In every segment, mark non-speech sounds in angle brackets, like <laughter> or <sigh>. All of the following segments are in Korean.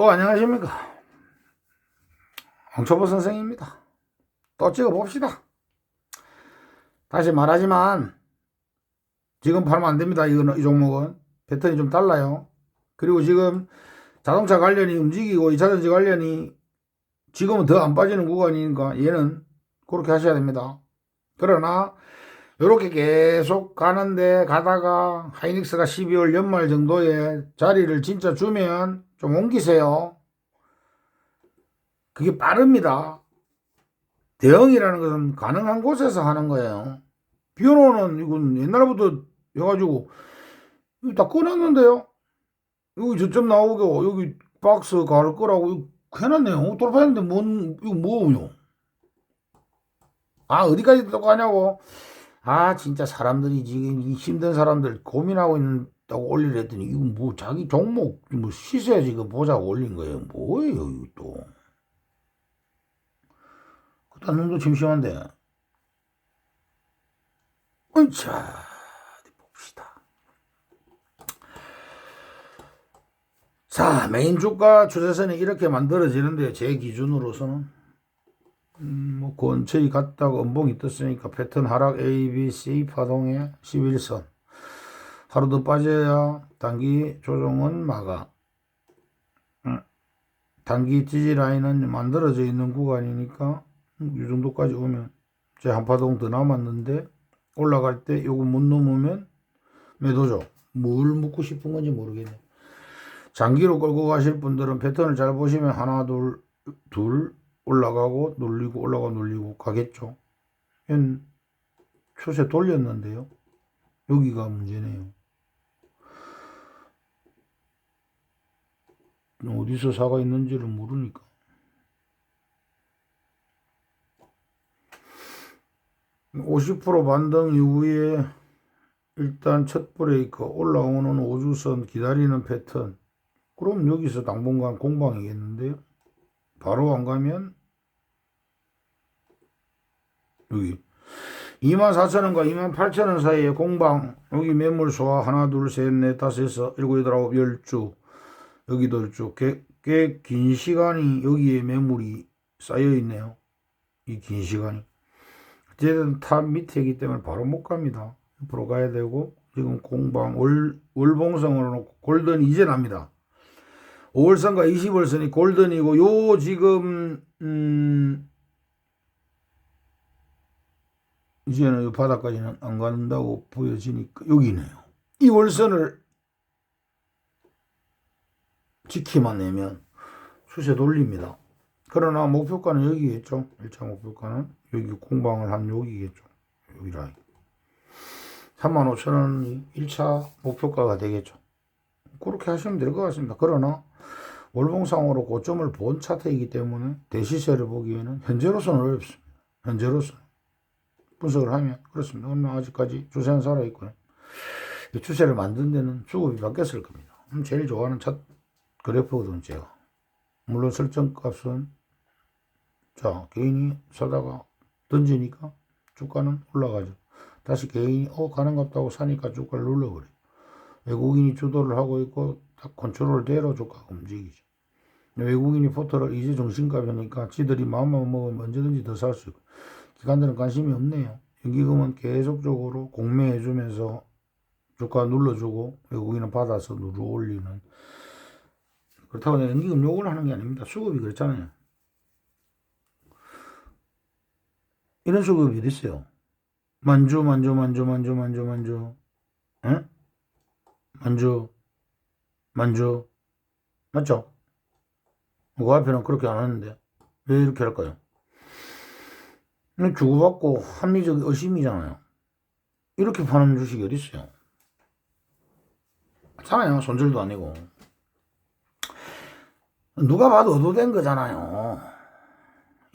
또 안녕하십니까. 홍초보 선생입니다. 또 찍어봅시다. 다시 말하지만, 지금 팔면 안 됩니다. 이거는, 이 종목은. 패턴이 좀 달라요. 그리고 지금 자동차 관련이 움직이고, 2차전지 관련이 지금은 더 안 빠지는 구간이니까 얘는 그렇게 하셔야 됩니다. 그러나, 요렇게 계속 가는데 가다가 하이닉스가 12월 연말 정도에 자리를 진짜 주면 좀 옮기세요. 그게 빠릅니다. 대응이라는 것은 가능한 곳에서 하는 거예요. 비오노는 이건 옛날부터 해가지고 다 꺼놨는데요. 여기 저점 나오고 여기 박스 갈 거라고 해놨네요. 돌파했는데 뭔 이거 뭐요? 아 어디까지 또 가냐고? 아 진짜 사람들이 지금 이 힘든 사람들 고민하고 있다 고 올리려 했더니 이거 뭐 자기 종목 뭐 시세 지금 보자고 올린 거예요. 뭐예요 이거 또? 그딴 놈도 심심한데. 으차 어디 봅시다. 자 메인 주가 추세선이 이렇게 만들어지는데 제 기준으로서는 음, 뭐 근처에 갔다가 음봉이 떴으니까 패턴 하락 A, B, C 파동에 11선 하루 더 빠져야 단기 조정은 막아 음, 단기 지지 라인은 만들어져 있는 구간이니까 음, 이 정도까지 오면 제 한 파동 더 남았는데 올라갈 때 요거 못 넘으면 매도죠 뭘 묻고 싶은 건지 모르겠네 장기로 끌고 가실 분들은 패턴을 잘 보시면 하나 둘 둘 올라가고 눌리고 올라가 눌리고 가겠죠. 현 추세 돌렸는데요. 여기가 문제네요. 어디서 사가 있는지를 모르니까. (50% 반등) 이후에 일단 첫 브레이크 올라오는 오주선 기다리는 패턴. 그럼 여기서 당분간 공방이겠는데요? 바로 안 가면 여기 24,000원과 28,000원 사이에 공방. 여기 매물 소화 하나 둘 셋 넷 다섯 여섯 일곱 여덟 아홉 열주 여기도 열주 꽤긴 시간이 여기에 매물이 쌓여 있네요. 이 긴 시간이. 어쨌든 탑 밑에이기 때문에 바로 못 갑니다. 옆으로 가야 되고 지금 공방 월, 월봉성으로 놓고 골든 이제 납니다. 5월선과 20월선이 골든이고 요 지금 음 이제는 요 바닥까지는 안 간다고 보여지니까 여기네요. 이 월선을 지키만 내면 수세 돌립니다. 그러나 목표가는 여기겠죠. 1차 목표가는 여기 공방을 한 여기겠죠. 여기 라인. 35,000원이 1차 목표가가 되겠죠. 그렇게 하시면 될 것 같습니다. 그러나 월봉상으로 고점을 본 차트이기 때문에 대시세를 보기에는 현재로서는 어렵습니다. 현재로서 분석을 하면 그렇습니다. 그러나 아직까지 추세는 살아있고요. 이 추세를 만든 데는 수급이 바뀌었을 겁니다. 음, 제일 좋아하는 차 그래프거든요, 제가. 물론 설정값은 자 개인이 사다가 던지니까 주가는 올라가죠. 다시 개인이 어 같다고 사니까 주가를 눌러버려요. 외국인이 주도를 하고 있고 다 컨트롤 대로 주가가 움직이죠. 외국인이 포털을 이제 정신가이니까 지들이 마음만 먹으면 언제든지 더 살 수 있고 기관들은 관심이 없네요. 연기금은 계속적으로 공매해주면서 주가 눌러주고 외국인은 받아서 누르 올리는 그렇다고 내가 연기금 욕을 하는 게 아닙니다. 수급이 그렇잖아요. 이런 수급이 어디 있어요? 만주 만주 만주 만주 만주 만주 응? 만주 만주 맞죠? 그 앞에는 그렇게 안 하는데 왜 이렇게 할까요? 주고받고 합리적 의심이잖아요. 이렇게 파는 주식이 어디 있어요? 사나요? 손절도 아니고 누가 봐도 의도된 거잖아요.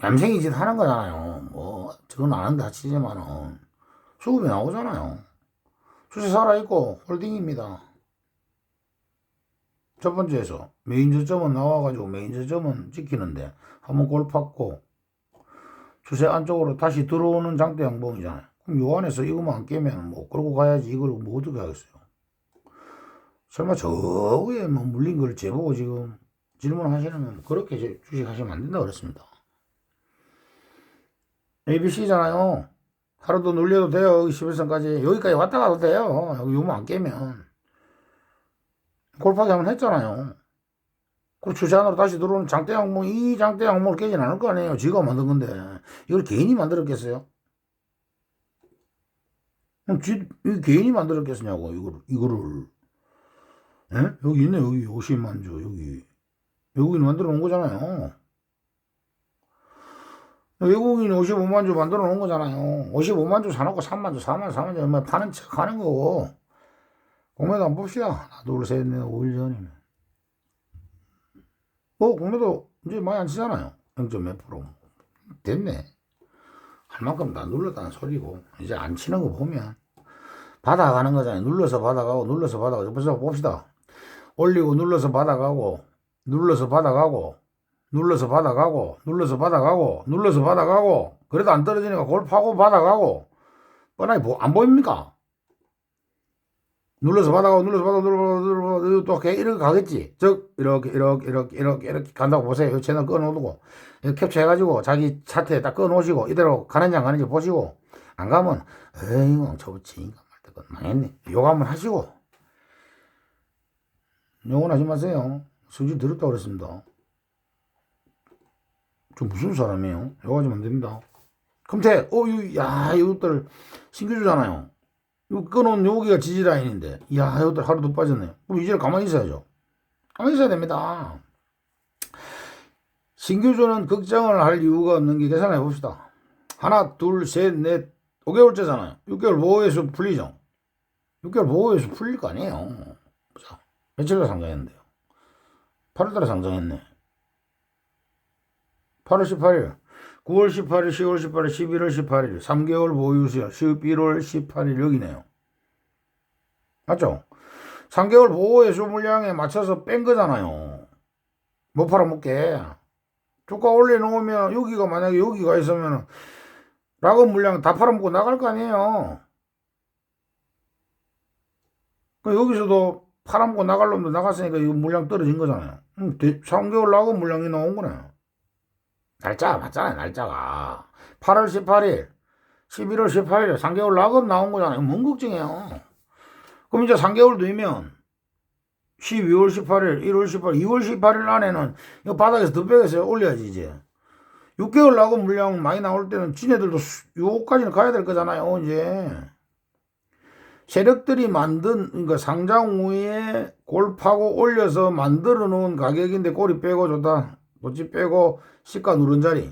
얌생이 짓 하는 거잖아요. 뭐 저건 안 한다 치지만은 수급이 나오잖아요. 주식 살아있고 홀딩입니다. 첫 번째에서 메인 저점은 나와가지고 메인 저점은 지키는데 한번 골 팠고 추세 안쪽으로 다시 들어오는 장대 양봉이잖아요. 그럼 요 안에서 이거만 안 깨면 뭐 끌고 가야지 이걸 뭐 어떻게 하겠어요. 설마 저 위에 뭐 물린 걸 재보고 지금 질문하시면 그렇게 주- 주식하시면 안 된다 그랬습니다. ABC잖아요. 하루도 눌려도 돼요. 여기 11선까지. 여기까지 왔다 가도 돼요. 여기 유무 안 깨면. 골파기 한번 했잖아요. 그 주제 안으로 다시 들어오는 장대 항목, 이 장대 항목을 깨진 않을 거 아니에요. 지가 만든 건데. 이걸 개인이 만들었겠어요? 그럼 지, 이 개인이 만들었겠냐고, 이거를, 이거를. 예? 여기 있네, 여기 50만 주, 여기. 외국인이 만들어 놓은 거잖아요. 외국인이 55만 주 만들어 놓은 거잖아요. 55만 주 사놓고 3만 주, 4만 주, 4만 주 얼마 파는 척 하는 거고. 공매도 한번 봅시다. 셋, 넷, 5일 전이면. 뭐, 공매도 이제 많이 안 치잖아요. 0. 몇 프로. 됐네. 할 만큼 다 눌렀다는 소리고. 이제 안 치는 거 보면. 받아가는 거잖아요. 눌러서 받아가고, 눌러서 받아가고. 벌써 봅시다. 올리고, 눌러서 받아가고, 눌러서 받아가고, 눌러서 받아가고, 눌러서 받아가고, 눌러서 받아가고, 그래도 안 떨어지니까 골파고 받아가고, 뻔하게 보, 안 보입니까? 눌러서 받아가고, 눌러서 받아가고, 눌러서 눌러서 또 이렇게, 이렇게 가겠지. 즉, 이렇게, 이렇게, 이렇게, 이렇게, 이렇게 간다고 보세요. 이 채널 이거 캡처해가지고, 자기 차트에 딱 꺼놓으시고, 이대로 가는지 안 가는지 보시고, 안 가면, 에이, 저거 지인가 말때 건 망했네. 욕 한번 하시고, 욕은 하지 마세요. 성질 더럽다고 그랬습니다. 저 무슨 사람이에요? 욕하지면 안 됩니다. 금태, 어, 이, 야, 이것들 신규주잖아요. 이거 끊어놓은 여기가 지지라인인데, 야, 이것들 하루도 빠졌네요. 그럼 이제 가만히 있어야죠. 가만히 있어야 됩니다. 신규주는 걱정을 할 이유가 없는 게 계산해 봅시다. 하나, 둘, 셋, 넷, 5개월째잖아요. 6개월 보호에서 풀리죠? 6개월 보호에서 풀릴 거 아니에요. 자, 며칠에 상장했는데요? 8월달에 상장했네. 8월 18일, 9월 18일, 10월 18일, 11월 18일, 3개월 보유시간, 11월 18일 여기네요. 맞죠? 3개월 보호예수 물량에 맞춰서 뺀 거잖아요. 못 팔아먹게. 주가 올려놓으면 여기가 만약에 여기가 있으면 락업 물량 다 팔아먹고 나갈 거 아니에요. 그 여기서도 팔아먹고 나갈 놈도 나갔으니까 이거 물량 떨어진 거잖아요. 음, 3개월 락업 물량이 나온 거네. 날짜가 맞잖아요, 날짜가. 8월 18일, 11월 18일, 3개월 락업 나온 거잖아요. 뭔 걱정이에요. 그럼 이제 3개월 뒤면 12월 18일, 1월 18일, 2월 18일 안에는 이거 바닥에서 더 빼겠어요. 올려야지, 이제. 6개월 락업 물량 많이 나올 때는 지네들도 수- 요까지는 가야 될 거잖아요, 이제. 세력들이 만든, 그러니까 상장 후에 골파고 올려서 만들어 놓은 가격인데 꼬리 빼고 좋다. 도치 빼고 시가 누른 자리.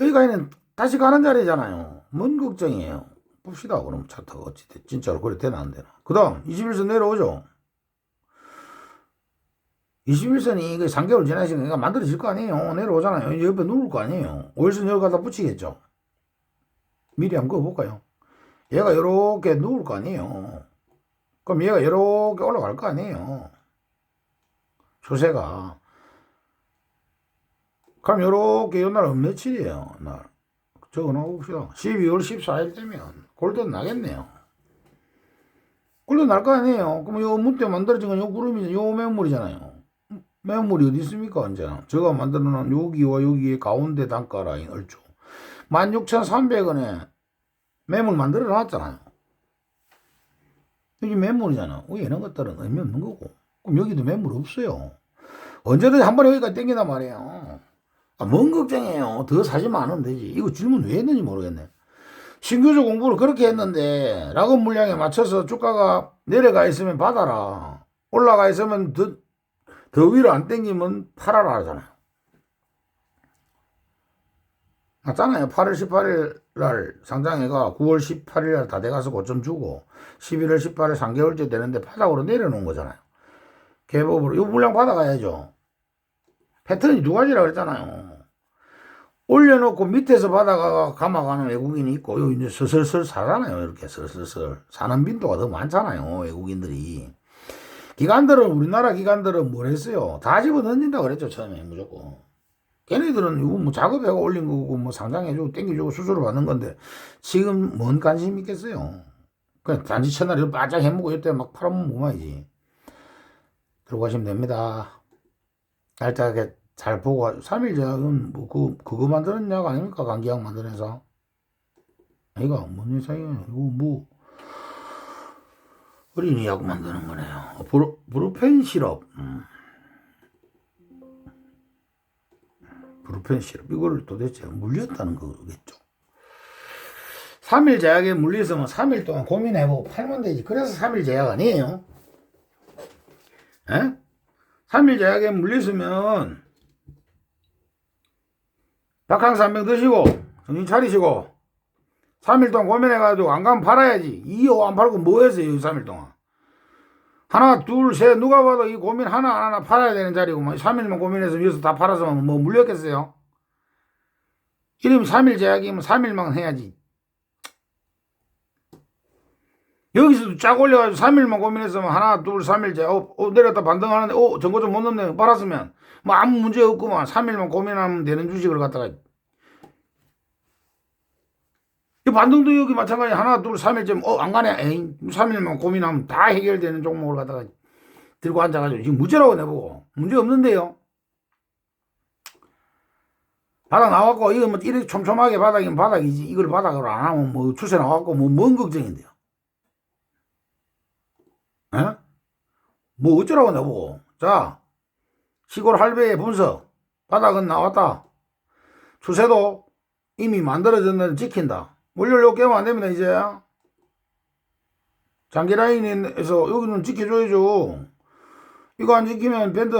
여기가 있는 다시 가는 자리잖아요. 뭔 걱정이에요. 봅시다. 그럼 차트가 어찌 돼. 진짜로 그래 되나 안 되나. 그 다음 21선 내려오죠. 21선이 그 3개월 지나시니까 만들어질 거 아니에요. 내려오잖아요. 옆에 누울 거 아니에요. 5일선 여기 갖다 붙이겠죠. 미리 한번 그어볼까요? 얘가 이렇게 누울 거 아니에요. 그럼 얘가 이렇게 올라갈 거 아니에요. 추세가. 그럼 요렇게 요날 며칠이에요, 날. 적어 놓읍시다. 12월 14일 되면 골든 나겠네요. 골든 날 거 아니에요. 그럼 요 문대 만들어진 건 요 구름이, 요 매물이잖아요. 매물이 어디 있습니까, 언제? 제가 만들어 놓은 여기와 여기의 가운데 단가 라인 얼추. 16,300원에 매물 만들어 놨잖아요. 여기 매물이잖아. 어, 이런 것들은 의미 없는 거고. 그럼 여기도 매물 없어요. 언제든지 한 번에 여기까지 땡긴단 말이에요. 아, 뭔 걱정이에요. 더 사지만 않으면 되지. 이거 질문 왜 했는지 모르겠네. 신규주 공부를 그렇게 했는데, 락업 물량에 맞춰서 주가가 내려가 있으면 받아라. 올라가 있으면 더, 더 위로 안 땡기면 팔아라 하잖아요. 맞잖아요. 8월 18일 날 상장해가 9월 18일 날 다 돼가서 고점 주고 11월 18일 3개월째 되는데 바닥으로 내려놓은 거잖아요. 개법으로. 이 물량 받아가야죠. 패턴이 두 가지라 그랬잖아요. 올려놓고 밑에서 바다가 감아가는 외국인이 있고, 요 이제 슬슬슬 사잖아요. 이렇게 슬슬슬. 사는 빈도가 더 많잖아요. 외국인들이. 기관들은, 우리나라 기관들은 뭘 했어요? 다 집어 던진다 그랬죠. 처음에 무조건. 걔네들은 이거 뭐 작업해가 올린 거고, 뭐 상장해주고, 땡겨주고, 수수료 받는 건데, 지금 뭔 관심 있겠어요? 그냥 단지 채널을 바짝 해먹고, 이때 막 팔아먹으면 뭐만이지. 들어가시면 됩니다. 날짜게 잘 보고 3일 제약은 뭐 그, 그거 만드는 약 아닙니까? 감기약 만드는 회사. 이거 뭔 회사예요? 이거 뭐 어린이 약 만드는 거네요. 브루, 브루펜 시럽. 음. 루펜 시럽. 이걸 도대체 물렸다는 거겠죠. 3일 제약에 물렸으면 3일 동안 고민해보고 팔면 되지. 그래서 3일 제약 아니에요. 에? 3일 제약에 물렸으면 박항사 한병 드시고 정신 차리시고 3일 동안 고민해가지고 안 가면 팔아야지. 2호 안 팔고 뭐 했어요, 이 3일 동안. 하나, 둘, 셋, 누가 봐도 이 고민 하나, 안 하나 팔아야 되는 자리고, 뭐 3일만 고민해서 여기서 다 팔아서 뭐 물렸겠어요? 이름 3일 제약이면 3일만 해야지. 여기서도 쫙 올려가지고 3일만 고민했으면 하나, 둘, 3일 제약, 어, 어, 내렸다 반등하는데, 어, 정거 좀못 넘네. 팔았으면, 뭐 아무 문제 없구만. 3일만 고민하면 되는 주식을 갖다가 이 반등도 여기 마찬가지. 하나 둘 3일쯤 어 안 가네. 에이 3일만 고민하면 다 해결되는 종목을 갖다가 들고 앉아가지고 지금 무죄라고 내보고. 문제 없는데요. 바닥 나왔고 이거 뭐 이렇게 촘촘하게 바닥이면 바닥이지. 이걸 바닥으로 안 하면 뭐 추세 나왔고 뭐 뭔 걱정인데요. 에? 뭐 어쩌라고 내보고. 자 시골 할배의 분석. 바닥은 나왔다. 추세도 이미 만들어졌는데 지킨다 물려려고 깨면 안 됩니다, 이제. 장기 라인에서 여기는 지켜줘야죠. 이거 안 지키면 밴드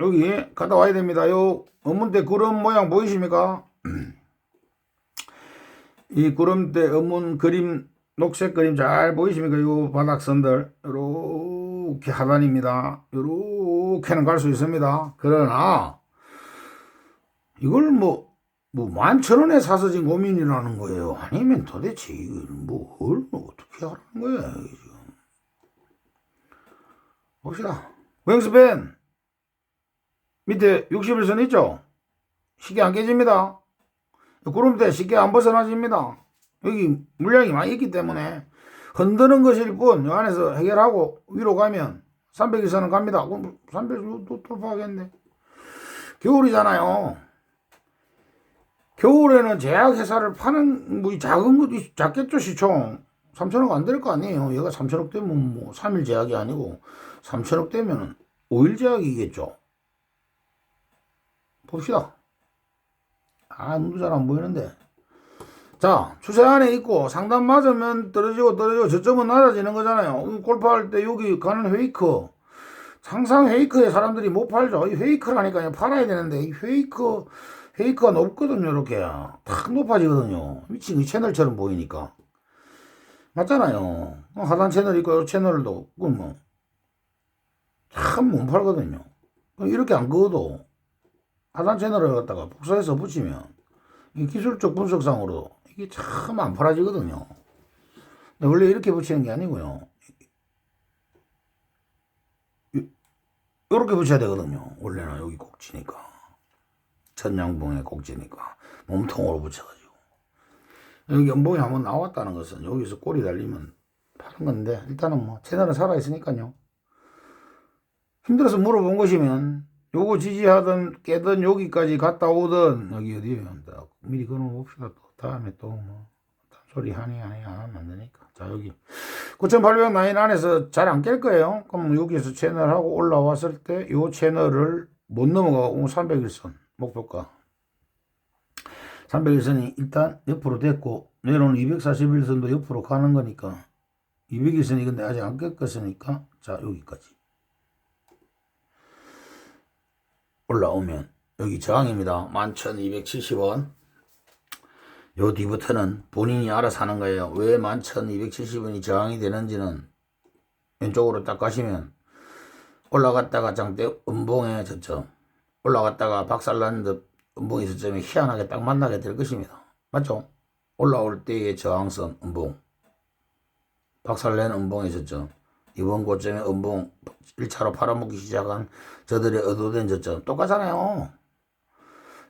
여기 갔다 와야 됩니다. 요 업문대 구름 모양 보이십니까? <clears throat> 이 구름대 업문 그림 녹색 그림 잘 보이십니까? 요 바닥선들 요렇게 하단입니다. 요렇게는 갈 수 있습니다. 그러나 이걸 뭐 뭐 만천 원에 사서 지금 고민이라는 거예요. 아니면 도대체 이걸 뭘 어떻게 하는 거야 지금. 봅시다. 웽스펜 밑에 61선 있죠? 쉽게 안 깨집니다. 구름대 쉽게 안 벗어나집니다. 여기 물량이 많이 있기 때문에 흔드는 것일 뿐, 이 안에서 해결하고 위로 가면 300일선은 갑니다. 그럼 300도 돌파하겠네. 겨울이잖아요. 겨울에는 제약회사를 파는 뭐 작은 것도 작겠죠 시총. 3천억 안 될 거 아니에요. 얘가 3천억 되면 뭐 3일 제약이 아니고 3천억 되면 5일 제약이겠죠. 봅시다. 아 눈도 잘 안 보이는데. 자 추세 안에 있고 상단 맞으면 떨어지고 떨어지고 저점은 낮아지는 거잖아요. 골프할 때 여기 가는 페이크. 항상 페이크에 사람들이 못 팔죠. 이 페이크라니까 요. 팔아야 되는데 이 페이크 페이크가 높거든요, 이렇게. 탁 높아지거든요. 미친 이 채널처럼 보이니까. 맞잖아요. 하단 채널 있고, 이 채널도, 그건 뭐, 참못 팔거든요. 이렇게 안 그어도, 하단 채널을 갖다가 복사해서 붙이면, 이 기술적 분석상으로 이게 참 안 팔아지거든요. 근데 원래 이렇게 붙이는 게 아니고요. 이렇게 붙여야 되거든요. 원래는 여기 꼭지니까. 천냥봉의 꼭지니까 몸통으로 붙여가지고. 여기 연봉이 한번 나왔다는 것은 여기서 꼬리 달리면 파는 건데 일단은 뭐 채널은 살아 있으니까요. 힘들어서 물어본 것이면 요거 지지하든 깨든 여기까지 갔다 오든 여기 어디에요 미리 걸어봅시다. 또 다음에 또뭐 소리 하니 안 하면 안 되니까. 자 여기 9800 라인 안에서 잘 안 깰 거예요. 그럼 여기에서 채널하고 올라왔을 때 요 채널을 못 넘어가고 300일선 목표가. 300일선이 일단 옆으로 됐고 내려오는 241선도 옆으로 가는 거니까 200일선이 근데 아직 안 꺾었으니까 자 여기까지. 올라오면 여기 저항입니다. 11,270원. 요 뒤부터는 본인이 알아서 하는 거예요. 왜 11,270원이 저항이 되는지는 왼쪽으로 딱 가시면 올라갔다가 장대 음봉에 저점 올라갔다가 박살난 듯 음봉이 저점에 희한하게 딱 만나게 될 것입니다. 맞죠? 올라올 때의 저항선 음봉 박살낸 음봉의 저점 이번 고점에 음봉 1차로 팔아먹기 시작한 저들의 의도된 저점 똑같잖아요.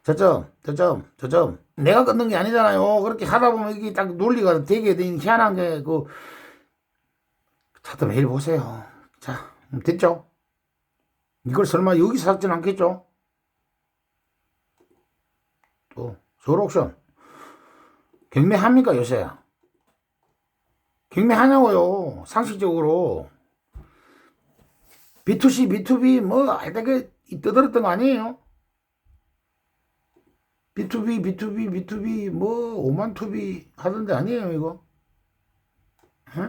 저점 저점 저점 내가 끊는 게 아니잖아요. 그렇게 하다 보면 이게 딱 논리가 되게 된 희한한 게 그 차트 매일 보세요. 자 됐죠? 이걸 설마 여기서 샀진 않겠죠? 또, 서울옥션. 경매합니까, 요새? 경매하냐고요, 상식적으로. B2C, B2B, 뭐, 그, 떠들었던 거 아니에요? B2B, B2B, B2B, 뭐, 오만 투비 하던데 아니에요, 이거? 에?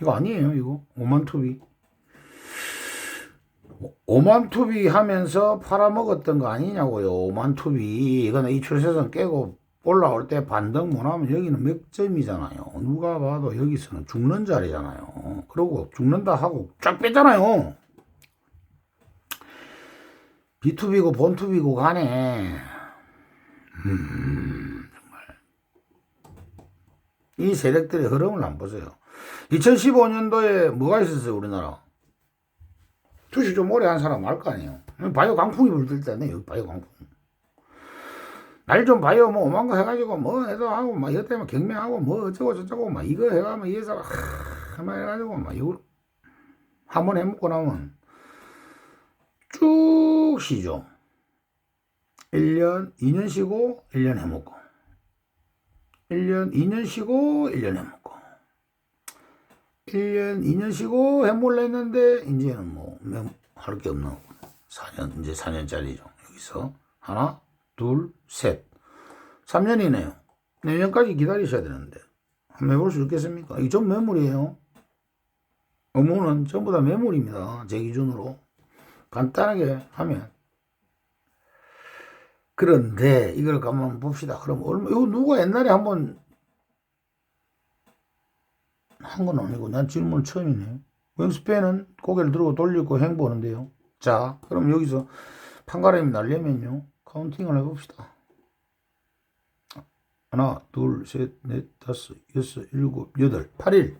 이거 아니에요, 이거? 오만 투비. 오만 투비 하면서 팔아먹었던 거 아니냐고요, 오만 투비. 이거는 이 추세선 깨고 올라올 때 반등 못하면 여기는 몇 점이잖아요. 누가 봐도 여기서는 죽는 자리잖아요. 그러고 죽는다 하고 쫙 뺐잖아요. B2B고 본투비고 간에 음, 정말 이 세력들의 흐름을 안 보세요. 2015년도에 뭐가 있었어요, 우리나라? 주식 좀 오래 한 사람 알 거 아니에요. 바이오 강풍이 불들 때네, 여기 바이오 강풍. 날 좀 바이오 뭐 오만 거 해가지고 뭐 해도 하고 막 이것 때문에 경매하고 뭐 어쩌고 저쩌고 막 이거 해가면 이 회사가 하만 해가지고 막 이거 한번 해먹고 나면 쭉 쉬죠. 1년, 2년 쉬고 1년 해먹고 1년, 2년 쉬고 1년 해먹고 1년, 2년 쉬고 해몰라 했는데 이제는 뭐 할 게 없는 거고 4년, 이제 4년짜리죠. 여기서 하나, 둘, 셋 3년이네요. 내년까지 기다리셔야 되는데 해볼 수 있겠습니까? 이게 전 매물이에요. 어머는 전부 다 매물입니다. 제 기준으로. 간단하게 하면. 그런데 이걸 한번 봅시다. 그럼 얼마, 이거 누가 옛날에 한번 한 건 아니고 난 질문 처음이네. 윙스팬은 고개를 들고 돌리고 행 보는데요. 자, 그럼 여기서 판가름이 날려면요. 카운팅을 해봅시다. 하나, 둘, 셋, 넷, 다섯, 여섯, 일곱, 여덟, 8일.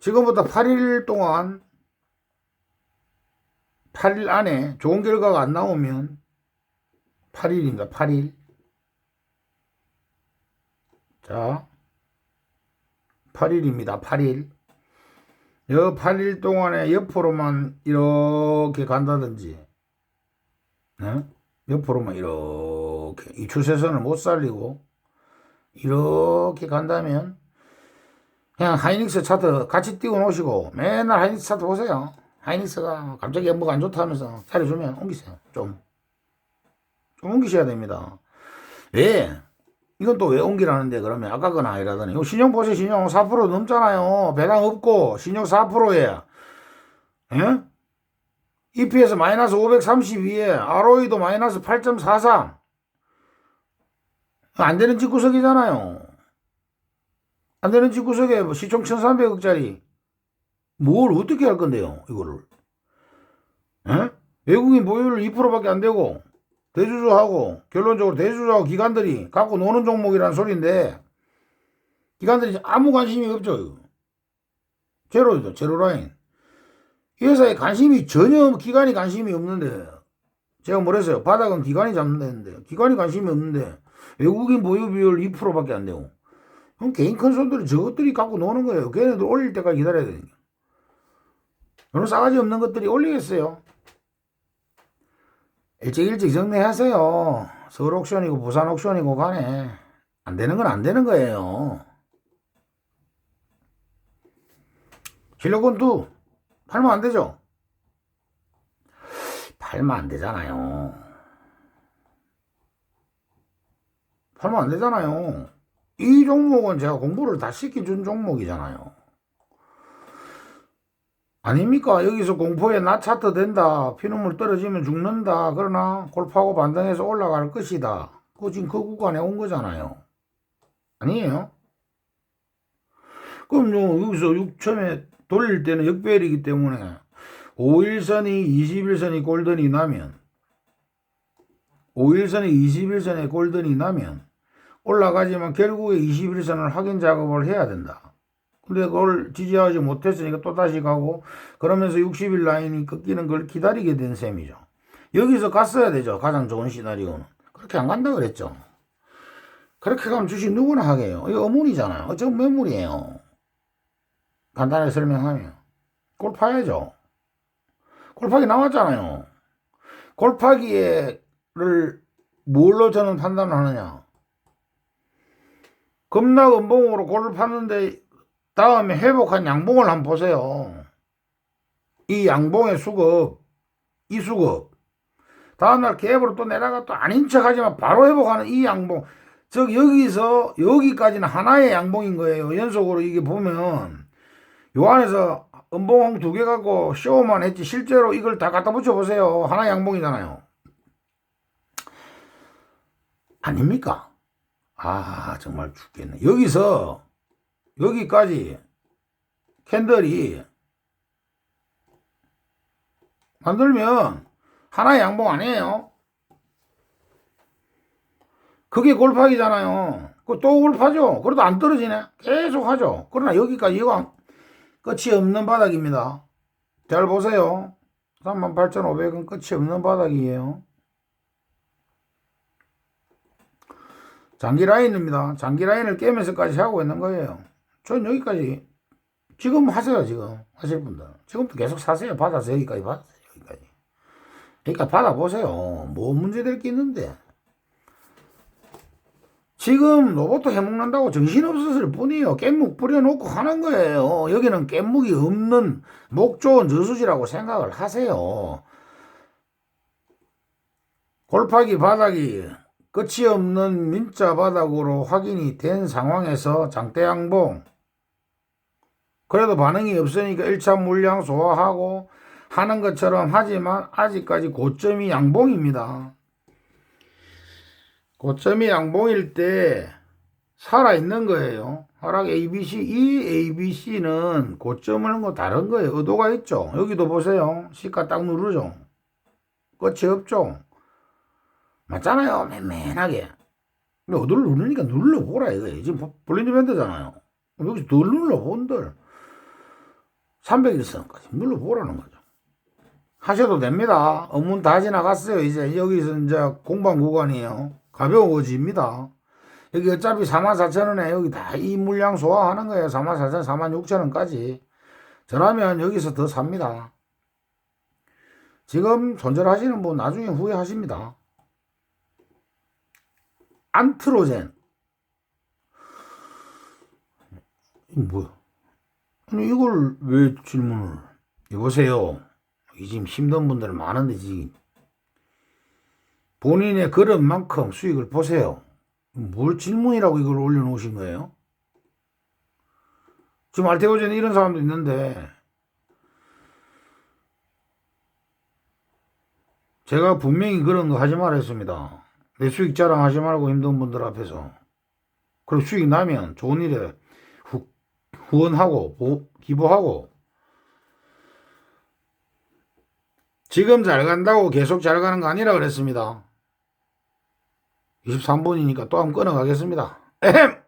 지금부터 8일 동안 8일 안에 좋은 결과가 안 나오면 8일입니다. 8일. 자, 8일입니다. 8일. 여 8일 동안에 옆으로만 이렇게 간다든지, 네? 옆으로만 이렇게, 이 추세선을 못 살리고, 이렇게 간다면, 그냥 하이닉스 차트 같이 띄워 놓으시고, 맨날 하이닉스 차트 보세요. 하이닉스가 갑자기 뭐가 안 좋다 하면서 차려주면 옮기세요. 좀. 좀 옮기셔야 됩니다. 왜? 이건 또 왜 옮기라는데 그러면 아까 건 아니라더니 신용 보세요 신용 4% 넘잖아요. 배당 없고 신용 4%에. 예? EPS 마이너스 532에 ROE도 마이너스 8.43 안 되는 집구석이잖아요. 안 되는 집구석에 뭐 시총 1300억짜리. 뭘 어떻게 할 건데요 이거를? 예? 외국인 보유율 2%밖에 안 되고 대주주하고 결론적으로 대주주하고 기관들이 갖고 노는 종목이라는 소리인데 기관들이 아무 관심이 없죠. 제로죠. 제로 라인. 이 회사에 관심이 전혀 기관이 관심이 없는데 제가 뭐랬어요. 바닥은 기관이 잡는다는데 기관이 관심이 없는데 외국인 보유 비율 2%밖에 안 되고 그럼 개인 큰 손들이 저것들이 갖고 노는 거예요. 걔네들 올릴 때까지 기다려야 되니까. 그런 싸가지 없는 것들이 올리겠어요. 일찍 일찍 정리하세요. 서울 옥션이고 부산 옥션이고 간에 안 되는 건 안 되는 거예요. 실력권도 팔면 안 되죠? 팔면 안 되잖아요. 팔면 안 되잖아요. 이 종목은 제가 공부를 다 시켜준 종목이잖아요. 아닙니까? 여기서 공포에 나 차트 된다. 피눈물 떨어지면 죽는다. 그러나 골프하고 반등해서 올라갈 것이다. 그 지금 그 구간에 온 거잖아요. 아니에요? 그럼 요 여기서 6천에 돌릴 때는 역배열이기 때문에 5일선이 21선이 골든이 나면 5일선이 21선에 골든이 나면 올라가지만 결국에 21선을 확인 작업을 해야 된다. 근데 그걸 지지하지 못했으니까 또다시 가고 그러면서 60일 라인이 꺾이는 걸 기다리게 된 셈이죠. 여기서 갔어야 되죠. 가장 좋은 시나리오는. 그렇게 안 간다 그랬죠. 그렇게 가면 주식 누구나 하게요. 이거 어물이잖아요. 어쩌면 매물이에요. 간단하게 설명하면. 그걸 파야죠. 골파기 나왔잖아요. 골파기를 뭘로 저는 판단을 하느냐. 급락 음봉으로 골을 팠는데 다음에 회복한 양봉을 한번 보세요. 이 양봉의 수급, 이 수급. 다음날 갭으로 또 내려가 또 아닌 척 하지만 바로 회복하는 이 양봉. 즉, 여기서 여기까지는 하나의 양봉인 거예요. 연속으로 이게 보면. 요 안에서 음봉 두개 갖고 쇼만 했지 실제로 이걸 다 갖다 붙여 보세요. 하나 양봉이잖아요. 아닙니까? 아 정말 죽겠네. 여기서 여기까지 캔들이 만들면 하나의 양봉 아니에요. 그게 골파기잖아요. 그또 골파죠. 그래도 안 떨어지네. 계속 하죠. 그러나 여기까지 이거 안- 끝이 없는 바닥입니다. 잘 보세요. 38,500은 끝이 없는 바닥이에요. 장기 라인입니다. 장기 라인을 깨면서까지 하고 있는 거예요. 전 여기까지 지금 하세요. 지금 하실 분들 지금도 계속 사세요. 받아서 여기까지 받으세요. 여기까지. 그러니까 받아보세요. 뭐 문제될 게 있는데. 지금 로봇 해먹는다고 정신없었을 뿐이에요. 깻묵 뿌려놓고 하는 거예요. 여기는 깻묵이 없는 목 좋은 저수지라고 생각을 하세요. 골파기 바닥이 끝이 없는 민자 바닥으로 확인이 된 상황에서 장대 양봉 그래도 반응이 없으니까 1차 물량 소화하고 하는 것처럼 하지만 아직까지 고점이 양봉입니다. 고점이 양봉일 때 살아있는 거예요. 하락 ABC, 이 ABC는 고점은 거 다른 거예요. 의도가 있죠. 여기도 보세요. 시가 딱 누르죠. 끝이 없죠. 맞잖아요. 맨맨하게. 근데 어디를 누르니까 눌러보라 이거예요. 지금 볼린드 밴드잖아요. 여기서 덜 눌러본들. 301선까지 눌러보라는 거죠. 하셔도 됩니다. 업문 다 지나갔어요. 이제 여기서 이제 공방 구간이에요. 가벼워집니다. 여기 어차피 44,000원에 여기 다 이 물량 소화하는 거예요. 44,000원, 46,000원까지. 저라면 여기서 더 삽니다. 지금 손절하시는 분 나중에 후회하십니다. 안트로젠. 이 뭐야? 아니, 이걸 왜 질문을. 여보세요. 이 지금 힘든 분들 많은데 지금 본인의 그런 만큼 수익을 보세요. 뭘 질문이라고 이걸 올려놓으신 거예요? 지금 알테오젠에 이런 사람도 있는데 제가 분명히 그런 거 하지 말아 했습니다. 내 수익 자랑하지 말고 힘든 분들 앞에서 그리고 수익 나면 좋은 일에 후, 후원하고 보- 기부하고 지금 잘 간다고 계속 잘 가는 거 아니라 그랬습니다. 23분이니까 또 한번 끊어가겠습니다. 에헴!